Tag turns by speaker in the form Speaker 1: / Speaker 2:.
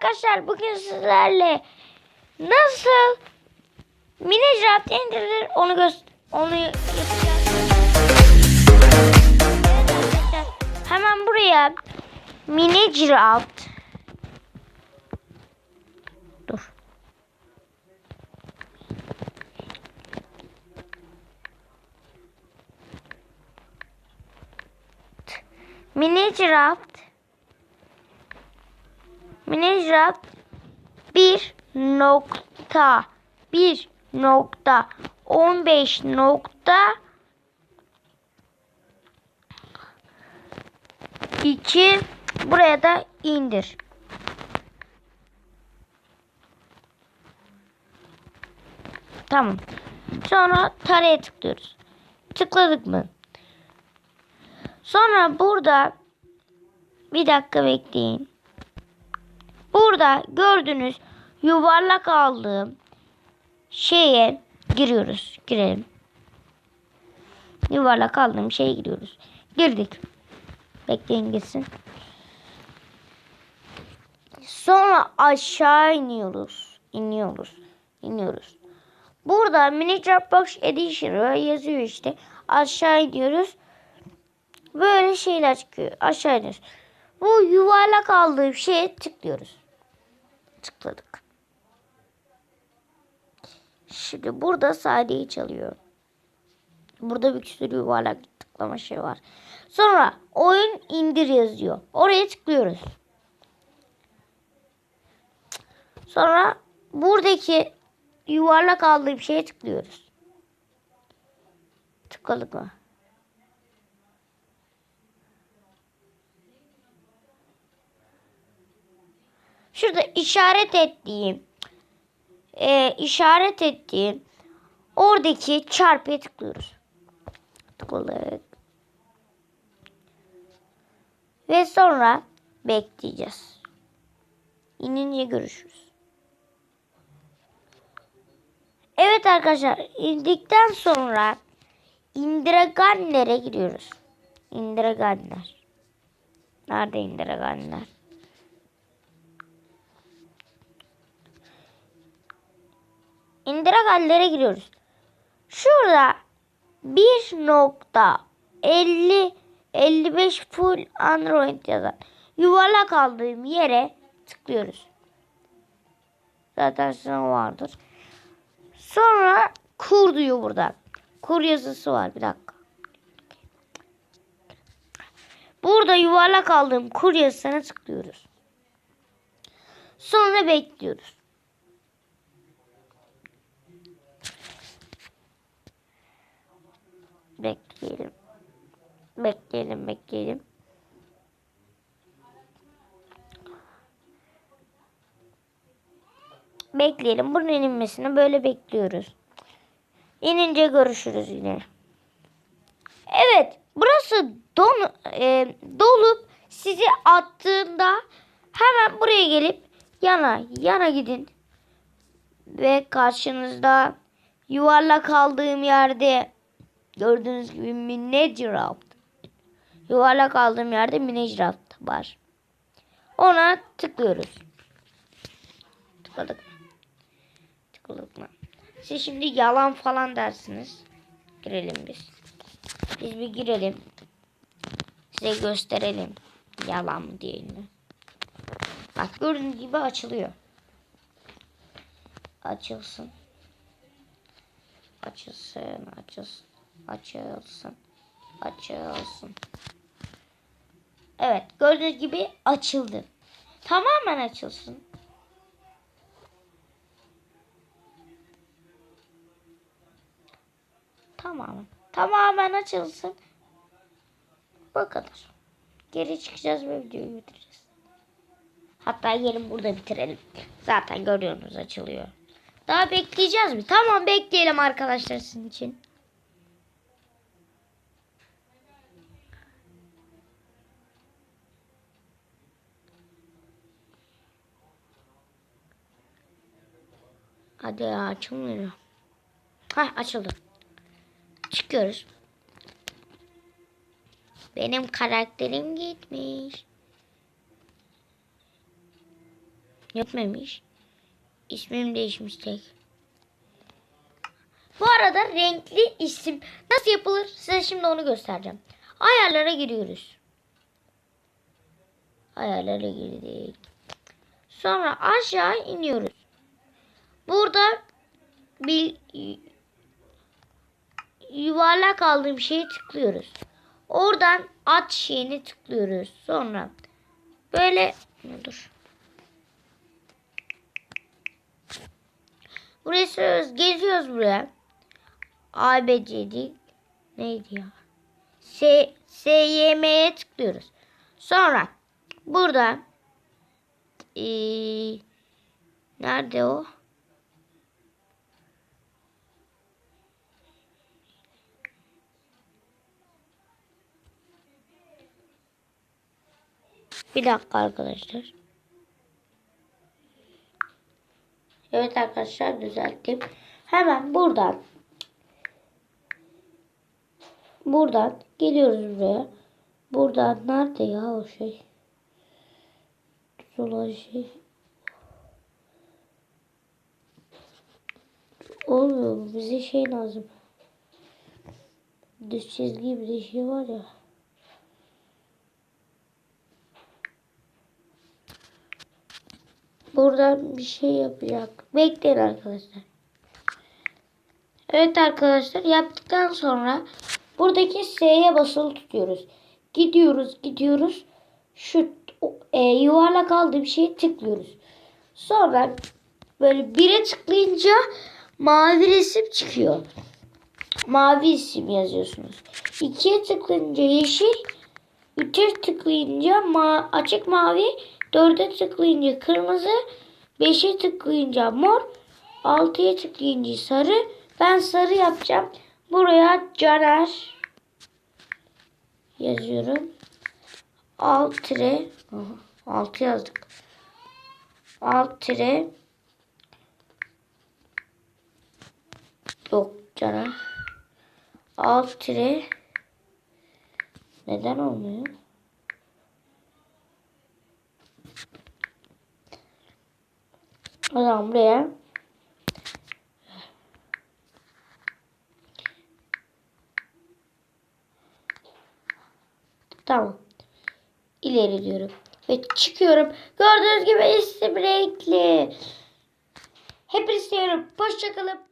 Speaker 1: arkadaşlar bugün sizlerle nasıl Minecraft indirilir onu göster onu Hemen buraya Minecraft Dur. Minecraft Minecraft bir nokta bir nokta on beş nokta iki buraya da indir. Tamam. Sonra taraya tıklıyoruz. Tıkladık mı? Sonra burada bir dakika bekleyin. Burada gördüğünüz yuvarlak aldığım şeye giriyoruz. Girelim. Yuvarlak aldığım şeye giriyoruz. Girdik. Bekleyin gitsin. Sonra aşağı iniyoruz. İniyoruz. İniyoruz. Burada Minecraft Box Edition yazıyor işte. Aşağı iniyoruz. Böyle şeyler çıkıyor. Aşağı iniyoruz. Bu yuvarlak aldığım şeye tıklıyoruz. Tıkladık. Şimdi burada sadeyi çalıyor. Burada bir sürü yuvarlak tıklama şey var. Sonra oyun indir yazıyor. Oraya tıklıyoruz. Sonra buradaki yuvarlak aldığım şeye tıklıyoruz. Tıkladık mı? Şurada işaret ettiğim e, işaret ettiğim oradaki çarpıya tıklıyoruz. Tıkladık. Ve sonra bekleyeceğiz. İnince görüşürüz. Evet arkadaşlar indikten sonra indireganlere giriyoruz. İndireganler. Nerede indireganler? İndiregallere giriyoruz. Şurada 1.50 55 full Android yazan yuvarlak aldığım yere tıklıyoruz. Zaten sınav vardır. Sonra kur diyor burada. Kur yazısı var. Bir dakika. Burada yuvarlak aldığım kur yazısına tıklıyoruz. Sonra bekliyoruz. Bekleyelim. Bekleyelim, bekleyelim. Bekleyelim. Bunun inmesini böyle bekliyoruz. İnince görüşürüz yine. Evet. Burası don, e, dolup sizi attığında hemen buraya gelip yana yana gidin. Ve karşınızda yuvarlak kaldığım yerde Gördüğünüz gibi Minecraft. Yuvarlak aldığım yerde Minecraft var. Ona tıklıyoruz. Tıkladık? Tıkladık mı? Siz şimdi yalan falan dersiniz. Girelim biz. Biz bir girelim. Size gösterelim. Yalan mı değil? Bak gördüğünüz gibi açılıyor. Açılsın. Açılsın, açılsın. Açılsın. Açılsın. Evet gördüğünüz gibi açıldı. Tamamen açılsın. Tamamen. Tamamen açılsın. Bu kadar. Geri çıkacağız ve videoyu bitireceğiz. Hatta gelin burada bitirelim. Zaten görüyorsunuz açılıyor. Daha bekleyeceğiz mi? Tamam bekleyelim arkadaşlar sizin için. Hadi ya açılmıyor. Hah açıldı. Çıkıyoruz. Benim karakterim gitmiş. Yetmemiş. İsmim değişmiş tek. Bu arada renkli isim nasıl yapılır size şimdi onu göstereceğim. Ayarlara giriyoruz. Ayarlara girdik. Sonra aşağı iniyoruz. Burada bir yuvarlak aldığım şeye tıklıyoruz. Oradan at şeyini tıklıyoruz. Sonra böyle dur. Buraya sürüyoruz. Geziyoruz buraya. ABC'di. Neydi ya? S SYM'ye tıklıyoruz. Sonra burada ee, nerede o? Bir dakika arkadaşlar. Evet arkadaşlar düzelttim. Hemen buradan buradan geliyoruz buraya. Buradan nerede ya o şey? Olan şey. Olmuyor mu? Bize şey lazım. Düz çizgi bir şey var ya. Buradan bir şey yapacak. Bekleyin arkadaşlar. Evet arkadaşlar yaptıktan sonra buradaki S'ye basılı tutuyoruz. Gidiyoruz gidiyoruz. Şu e, yuvarlak aldığım şeyi tıklıyoruz. Sonra böyle bire tıklayınca mavi resim çıkıyor. Mavi isim yazıyorsunuz. İkiye tıklayınca yeşil. Üçe tıklayınca ma açık mavi. Dörde tıklayınca kırmızı. Beşe tıklayınca mor. Altıya tıklayınca sarı. Ben sarı yapacağım. Buraya Caner yazıyorum. Alt tire. Aha, Altı yazdık. Alt tire. Yok Caner. Alt tire. Neden olmuyor? O zaman buraya Tamam. İleri diyorum. Ve çıkıyorum. Gördüğünüz gibi isim renkli. Hepinizi seviyorum. Hoşçakalın.